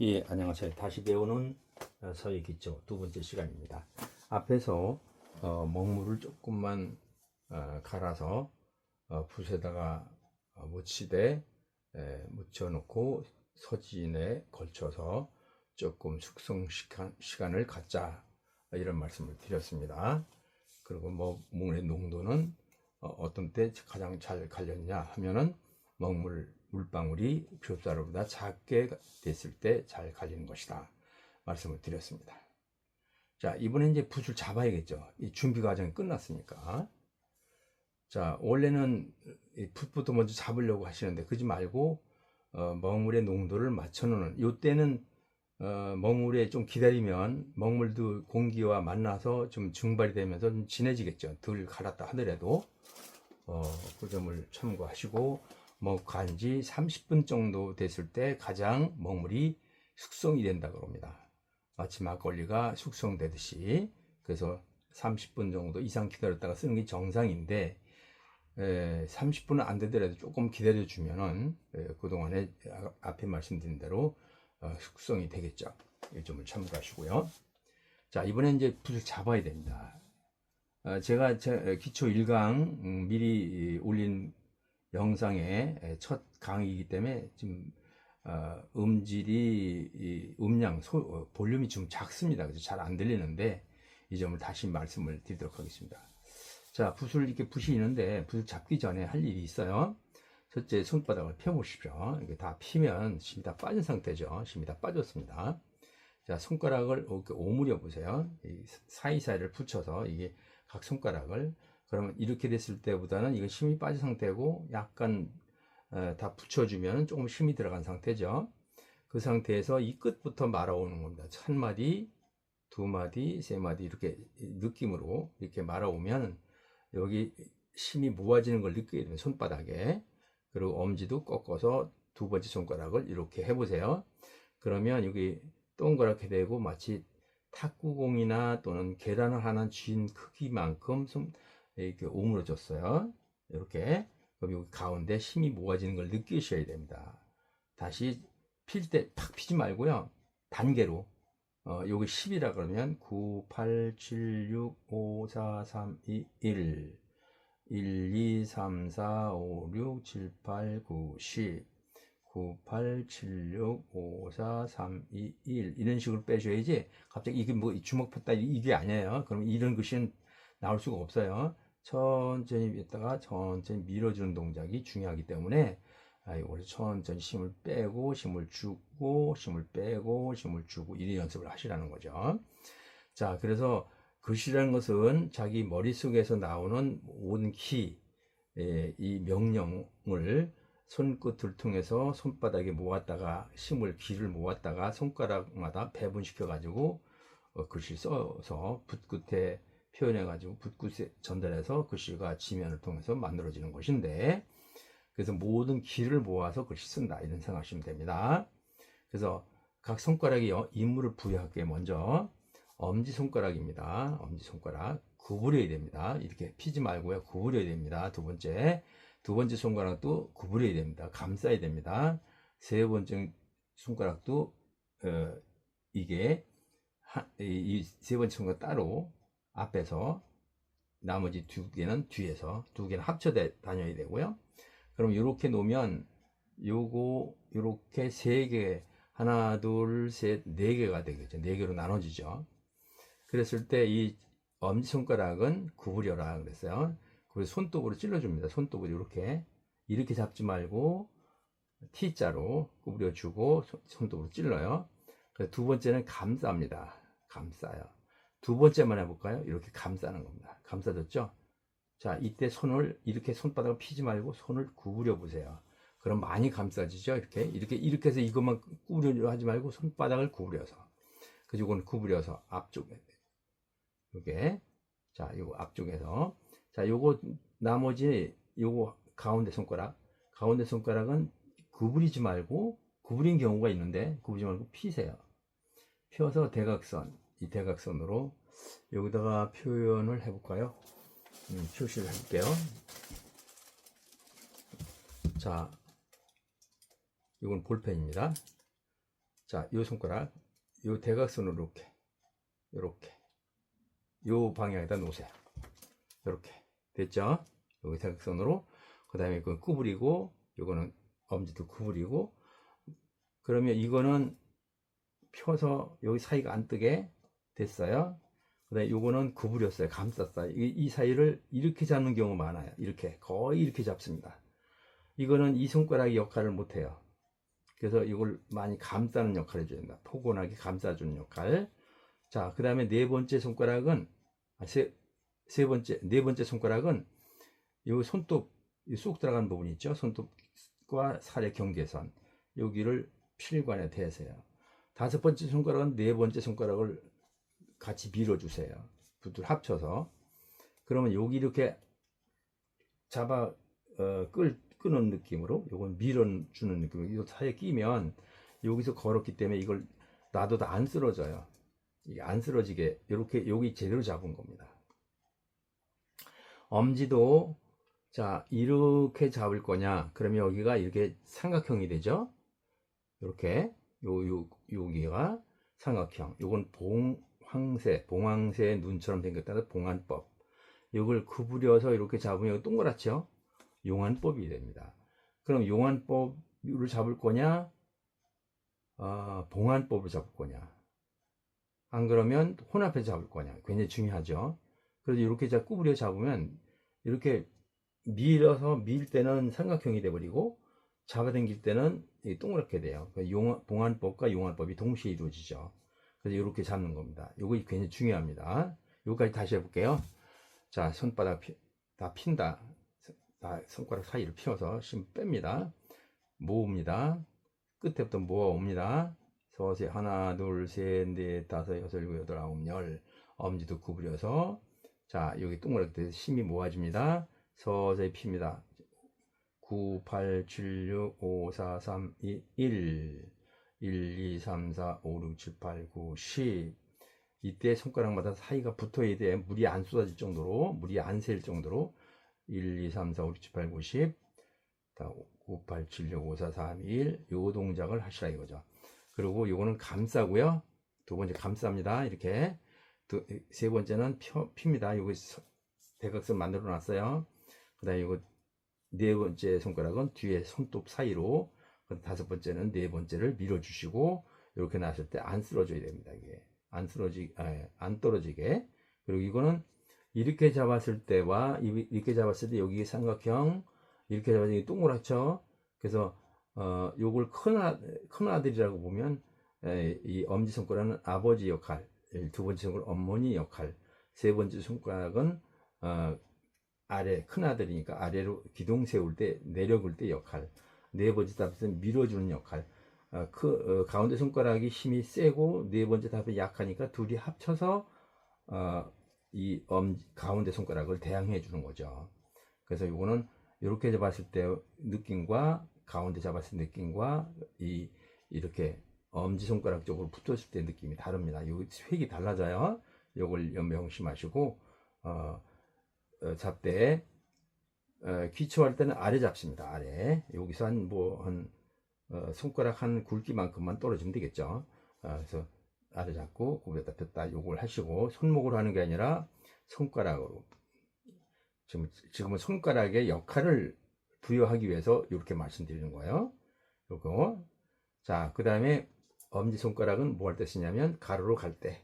예, 안녕하세요. 다시 배우는 어, 서예 기초 두 번째 시간입니다. 앞에서 어, 먹물을 조금만 어, 갈아서 어, 붓에다가 어, 묻히되 에, 묻혀놓고 서진에 걸쳐서 조금 숙성 시간, 시간을 갖자 이런 말씀을 드렸습니다. 그리고 뭐 먹물의 농도는 어, 어떤 때 가장 잘 갈렸냐 하면은 먹물 물방울이 겹자루보다 작게 됐을 때 잘 갈리는 것이다 말씀을 드렸습니다. 자 이번에 이제 붓을 잡아야겠죠. 이 준비 과정이 끝났으니까. 자 원래는 이 붓부터 먼저 잡으려고 하시는데 그지 말고 어, 먹물의 농도를 맞춰놓는 요때는 어, 먹물에 좀 기다리면 먹물도 공기와 만나서 좀 증발이 되면서 좀 진해지겠죠. 덜 갈았다 하더라도 어, 그 점을 참고하시고 뭐 간지 30분 정도 됐을 때 가장 먹물이 숙성이 된다 그럽니다. 마치 막걸리가 숙성되듯이 그래서 30분 정도 이상 기다렸다가 쓰는 게 정상인데 에, 30분은 안 되더라도 조금 기다려 주면은 그동안에 아- 앞에 말씀드린 대로 어, 숙성이 되겠죠. 이 점을 참고하시고요. 자 이번에 이제 붓을 잡아야 됩니다. 어, 제가 제 기초 1강 음, 미리 올린 영상의 첫 강의이기 때문에 지금 어, 음질이 이 음량 소, 어, 볼륨이 좀 작습니다. 그래서 잘 안 들리는데 이 점을 다시 말씀을 드리도록 하겠습니다. 자, 붓을 이렇게 붓이 있는데 붓을 잡기 전에 할 일이 있어요. 첫째 손바닥을 펴보십시오. 이게 다 피면 힘이 다 빠진 상태죠. 힘이 다 빠졌습니다. 자, 손가락을 이렇게 오므려 보세요. 이 사이사이를 붙여서 이게 각 손가락을 그러면 이렇게 됐을 때보다는 이거 힘이 빠진 상태고 약간 어, 다 붙여주면 조금 힘이 들어간 상태죠. 그 상태에서 이 끝부터 말아오는 겁니다. 한 마디, 두 마디, 세 마디 이렇게 느낌으로 이렇게 말아오면 여기 힘이 모아지는 걸 느끼게 되면 손바닥에 그리고 엄지도 꺾어서 두 번째 손가락을 이렇게 해보세요. 그러면 여기 동그랗게 되고 마치 탁구공이나 또는 계란을 하나 쥔 크기만큼 손, 이렇게 오므려졌어요. 이렇게. 그럼 여기 가운데 힘이 모아지는 걸 느끼셔야 됩니다. 다시 필 때 팍 피지 말고요. 단계로. 어, 여기 10이라 그러면 9, 8, 7, 6, 5, 4, 3, 2, 1. 1, 2, 3, 4, 5, 6, 7, 8, 9, 10. 9, 8, 7, 6, 5, 4, 3, 2, 1. 이런 식으로 빼줘야지. 갑자기 이게 뭐 주먹 폈다 이게 아니에요. 그럼 이런 글씨는 나올 수가 없어요. 천천히 했다가 천천히 밀어주는 동작이 중요하기 때문에 아, 이걸 천천히 힘을 빼고 힘을 주고 힘을 빼고 힘을 주고 이런 연습을 하시라는 거죠. 자, 그래서 글씨라는 것은 자기 머릿속에서 나오는 모든 키, 예, 이 명령을 손끝을 통해서 손바닥에 모았다가 힘을 기를 모았다가 손가락마다 배분시켜 가지고 어, 글씨 써서 붓끝에 표현해 가지고 붓끝에 전달해서 글씨가 지면을 통해서 만들어지는 것인데 그래서 모든 기를 모아서 글씨 쓴다 이런 생각하시면 됩니다. 그래서 각 손가락이 어- 인물을 부여하게 먼저 엄지 손가락입니다. 엄지 손가락 구부려야 됩니다. 이렇게 피지 말고요. 구부려야 됩니다. 두 번째 두 번째 손가락도 구부려야 됩니다. 감싸야 됩니다. 세 번째 손가락도 어, 이게 이 세 번째 손가락 따로 앞에서 나머지 두 개는 뒤에서 두 개는 합쳐 다녀야 되고요. 그럼 이렇게 놓으면 요거 이렇게 세 개 하나 둘셋네 개가 되겠죠. 네 개로 나눠지죠. 그랬을 때 이 엄지 손가락은 구부려라 그랬어요. 그래서 손톱으로 찔러줍니다. 손톱으로 이렇게 이렇게 잡지 말고 T자로 구부려주고 손- 손톱으로 찔러요. 두 번째는 감쌉니다. 감싸요. 두 번째만 해볼까요? 이렇게 감싸는 겁니다. 감싸졌죠? 자, 이때 손을 이렇게 손바닥을 피지 말고 손을 구부려 보세요. 그럼 많이 감싸지죠? 이렇게 이렇게 이렇게 해서 이것만 구부려 하지 말고 손바닥을 구부려서 그리고 구부려서 앞쪽에 이게 자, 요거 앞쪽에서 자, 요거 나머지 요거 가운데 손가락 가운데 손가락은 구부리지 말고 구부린 경우가 있는데 구부리지 말고 피세요. 펴서 대각선 이 대각선으로 여기다가 표현을 해볼까요? 음, 표시를 해볼게요. 자, 이건 볼펜입니다. 자, 요 손가락, 요 대각선으로 이렇게, 요렇게, 요 방향에다 놓으세요. 요렇게. 됐죠? 여기 대각선으로. 그 다음에 이건 구부리고, 요거는 엄지도 구부리고, 그러면 이거는 펴서 여기 사이가 안 뜨게 됐어요. 그 다음에 요거는 구부렸어요. 감쌌어요. 이, 이 사이를 이렇게 잡는 경우가 많아요. 이렇게. 거의 이렇게 잡습니다. 이거는 이 손가락이 역할을 못 해요. 그래서 이걸 많이 감싸는 역할을 해줘야 된다. 포근하게 감싸주는 역할. 자, 그 다음에 네 번째 손가락은, 아, 세, 세 번째, 네 번째 손가락은 요 손톱, 이쏙 들어간 부분 있죠? 손톱과 살의 경계선. 여기를 필관에 대세요. 다섯 번째 손가락은 네 번째 손가락을 같이 밀어주세요. 두들 합쳐서. 그러면 여기 이렇게 잡아, 어, 끌, 끄는 느낌으로, 요건 밀어주는 느낌으로, 이 사이에 끼면 여기서 걸었기 때문에 이걸 놔둬도 안 쓰러져요. 이게 안 쓰러지게, 이렇게, 여기 제대로 잡은 겁니다. 엄지도, 자, 이렇게 잡을 거냐. 그러면 여기가 이렇게 삼각형이 되죠? 이렇게, 요, 요, 여기가 삼각형. 요건 봉 황새, 봉황새의 눈처럼 생겼다는 봉안법. 이걸 구부려서 이렇게 잡으면 동그랗죠? 용안법이 됩니다. 그럼 용안법을 잡을 거냐? 아, 봉안법을 잡을 거냐? 안 그러면 혼합해서 잡을 거냐? 굉장히 중요하죠. 그래서 이렇게 자 구부려 잡으면 이렇게 밀어서 밀 때는 삼각형이 돼버리고 잡아당길 때는 이 동그랗게 돼요. 그러니까 용, 봉안법과 용안법이 동시에 이루어지죠. 그래서 이렇게 잡는 겁니다. 이거 굉장히 중요합니다. 여기까지 다시 해볼게요. 자, 손바닥 피- 다 핀다. 다 손가락 사이를 펴서 심 뺍니다. 모읍니다. 끝에부터 모아옵니다. 서서히 하나, 둘, 셋, 넷, 다섯, 여섯, 일곱, 여덟, 아홉, 열. 엄지도 구부려서 자, 여기 동그랗게 심이 모아집니다. 서서히 핍니다. 9, 8, 7, 6, 5, 4, 3, 2, 1. 1, 2, 3, 4, 5, 6, 7, 8, 9, 10. 이때 손가락마다 사이가 붙어야 돼. 물이 안 쏟아질 정도로, 물이 안 셀 정도로. 1, 2, 3, 4, 5, 6, 7, 8, 9, 10. 다 9, 8, 7, 6, 5, 4, 3, 2, 1. 요 동작을 하시라 이거죠. 그리고 요거는 감싸고요. 두 번째 감쌉니다. 이렇게. 두, 세 번째는 펴, 핍니다. 요거 서- 대각선 만들어 놨어요. 그 다음에 요거 네 번째 손가락은 뒤에 손톱 사이로 그 다섯 번째는 네 번째를 밀어주시고 이렇게 놨을 때 안 쓰러져야 됩니다. 이게 안 쓰러지 아, 안 떨어지게 그리고 이거는 이렇게 잡았을 때와 이- 이렇게 잡았을 때 여기 삼각형 이렇게 잡았을 때 동그랗죠. 그래서 어 요걸 큰, 아, 큰 아들이라고 보면 에, 이 엄지 손가락은 아버지 역할, 두 번째 손가락 어머니 역할, 세 번째 손가락은 어, 아래 큰 아들이니까 아래로 기둥 세울 때 내려올 때 역할 네 번째 답은 밀어주는 역할. 어, 그 어, 가운데 손가락이 힘이 세고 네 번째 답은 약하니까 둘이 합쳐서 어, 이 엄, 가운데 손가락을 대항해 주는 거죠. 그래서 이거는 이렇게 잡았을 때 느낌과 가운데 잡았을 때 느낌과 이 이렇게 엄지 손가락 쪽으로 붙었을 때 느낌이 다릅니다. 요 획이 달라져요. 요걸 명심하시고 어, 어, 잡대 어, 기초할 때는 아래 잡습니다. 아래 여기서 한 뭐한 손가락 한 굵기만큼만 떨어지면 되겠죠. 어, 그래서 아래 잡고 구부렸다 폈다 요걸 하시고 손목으로 하는 게 아니라 손가락으로 지금 지금은 손가락의 역할을 부여하기 위해서 이렇게 말씀드리는 거예요. 요거 자 그 다음에 엄지 손가락은 뭐 할 때 쓰냐면 가로로 갈 때.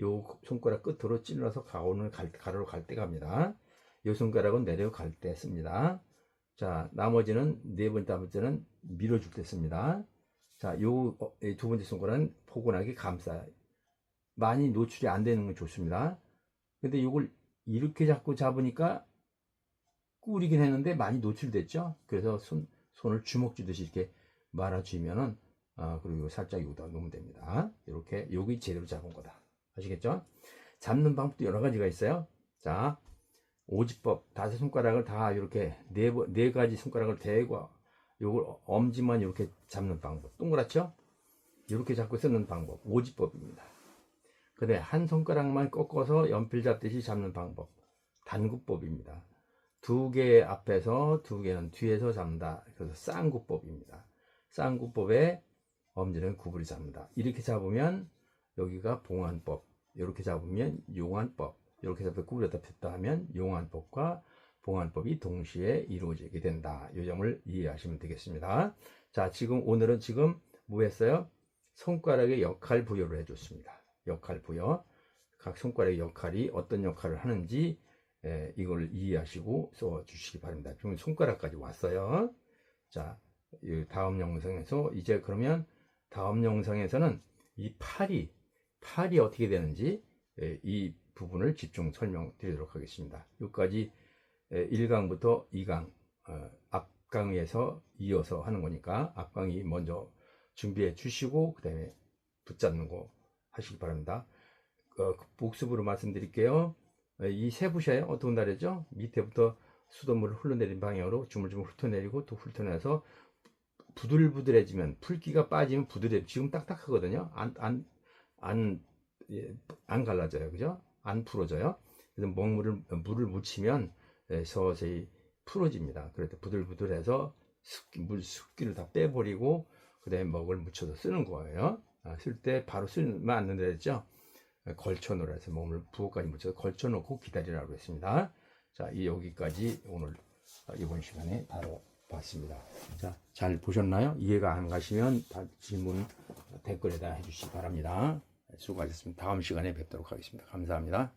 요 손가락 끝으로 찔러서 가오는 갈, 가로로 갈 때 갑니다. 요 손가락은 내려갈 때 씁니다. 자, 나머지는 네 번째, 다섯 번째는 밀어줄 때 씁니다. 자, 요 두 번째 손가락은 포근하게 감싸요. 많이 노출이 안 되는 건 좋습니다. 근데 이걸 이렇게 잡고 잡으니까 꾸리긴 했는데 많이 노출됐죠? 그래서 손, 손을 주먹 쥐듯이 이렇게 말아주면은, 아, 그리고 살짝 여기다 놓으면 됩니다. 이렇게, 여기 제대로 잡은 거다. 아시겠죠? 잡는 방법도 여러 가지가 있어요. 자, 오지법 다섯 손가락을 다 이렇게 네, 번- 네 가지 손가락을 대고 요걸 엄지만 이렇게 잡는 방법 동그랗죠? 이렇게 잡고 쓰는 방법 오지법입니다. 근데 한 손가락만 꺾어서 연필 잡듯이 잡는 방법 단구법입니다. 두 개 앞에서 두 개는 뒤에서 잡는다. 그래서 쌍구법입니다. 쌍구법에 엄지는 구부리 잡는다. 이렇게 잡으면 여기가 봉안법, 이렇게 잡으면 용안법, 이렇게 잡아 구부렸다 폈다 하면 용안법과 봉안법이 동시에 이루어지게 된다. 이 점을 이해하시면 되겠습니다. 자, 지금 오늘은 지금 뭐 했어요? 손가락의 역할 부여를 해줬습니다. 역할 부여. 각 손가락의 역할이 어떤 역할을 하는지 에, 이걸 이해하시고 써주시기 바랍니다. 지금 손가락까지 왔어요. 자, 이 다음 영상에서 이제 그러면 다음 영상에서는 이 팔이 팔이 어떻게 되는지 에, 이 부분을 집중 설명드리도록 하겠습니다. 여기까지 1강부터 2강 어, 앞강에서 이어서 하는 거니까 앞강이 먼저 준비해 주시고 그 다음에 붙잡는 거 하시기 바랍니다. 어, 복습으로 말씀드릴게요. 이 세부샤에 어떤 날이죠? 밑에부터 수돗물을 흘러내린 방향으로 주물주물 훑어내리고 또 훑어내서 부들부들해지면 풀기가 빠지면 부들해 지금 딱딱하거든요. 안 안안 예, 안 갈라져요, 그죠? 안 풀어져요. 그래서 먹물을 물을 묻히면 예, 서서히 풀어집니다. 그럴 때 부들부들해서 습기, 물 습기를 다 빼버리고 그다음에 먹을 묻혀서 쓰는 거예요. 아, 쓸 때 바로 쓰면 안 된다 했죠. 예, 걸쳐놓으라 해서 몸을 부엌까지 묻혀서 걸쳐놓고 기다리라고 했습니다. 자, 이 여기까지 오늘 어, 이번 시간에 다뤄봤습니다. 자, 잘 보셨나요? 이해가 안 가시면 다 질문 댓글에다 해주시기 바랍니다. 수고하셨습니다. 다음 시간에 뵙도록 하겠습니다. 감사합니다.